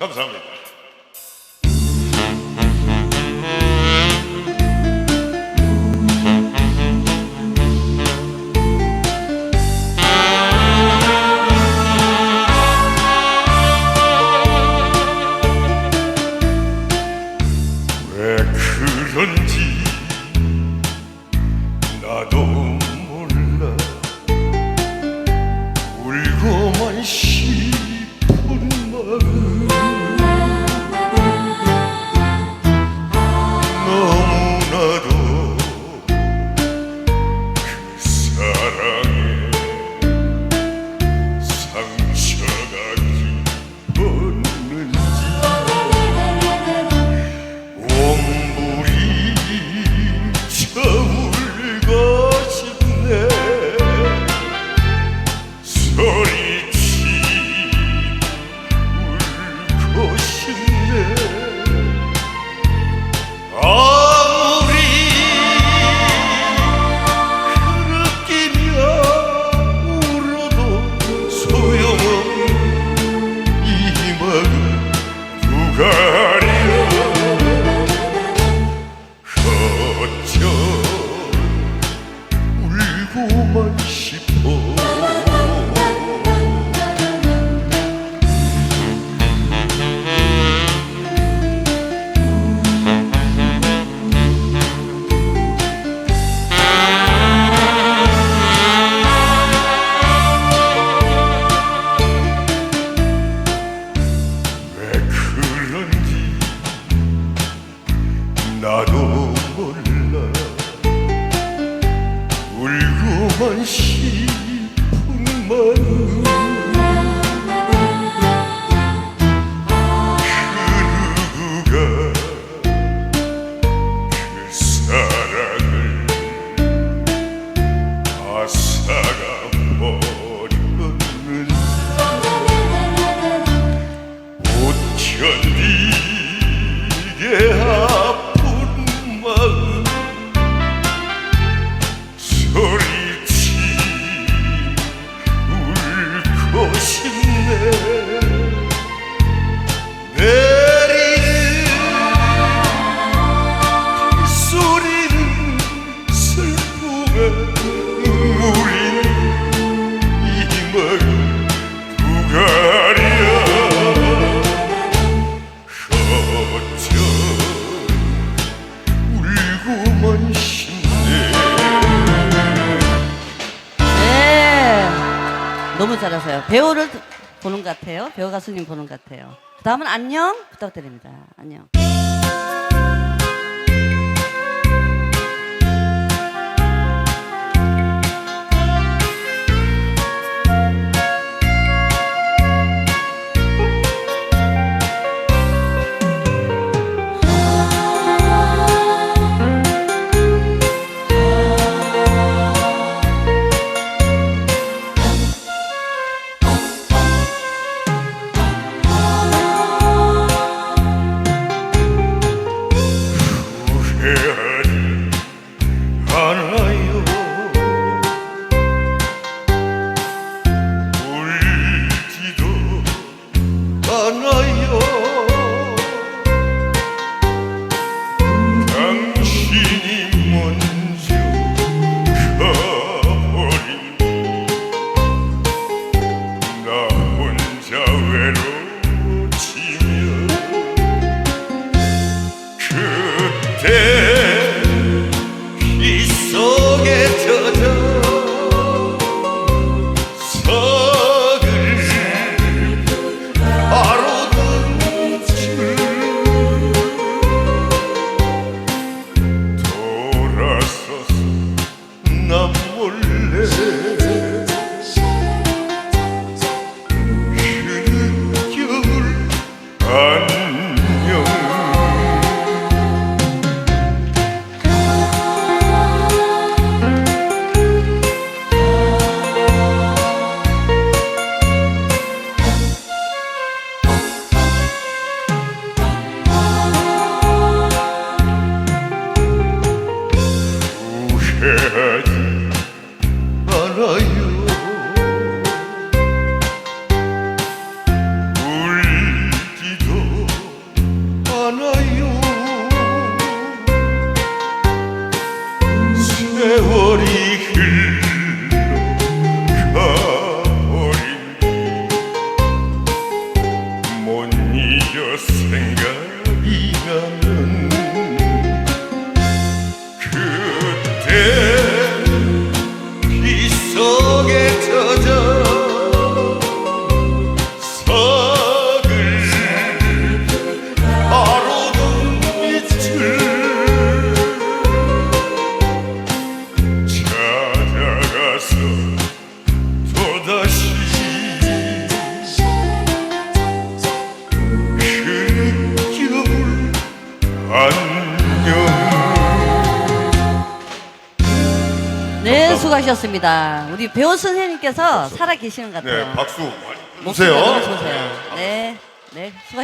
감사합니다. 왜 그런지 나도 소 싶은 마음 그그 사랑을 앗아가 버렸는지 못 싶네 내리는 빗소리는 슬픔에 너무 잘하세요. 배우를 보는 것 같아요. 배우 가수님 보는 것 같아요. 그 다음은 안녕 부탁드립니다. 안녕. 세월이 수고하셨습니다. 우리 배우 선생님께서 살아 계시는 것 같아요. 네 박수 목소리가 너무 주세요 좋으세요. 네, 네, 수고하셨습니다.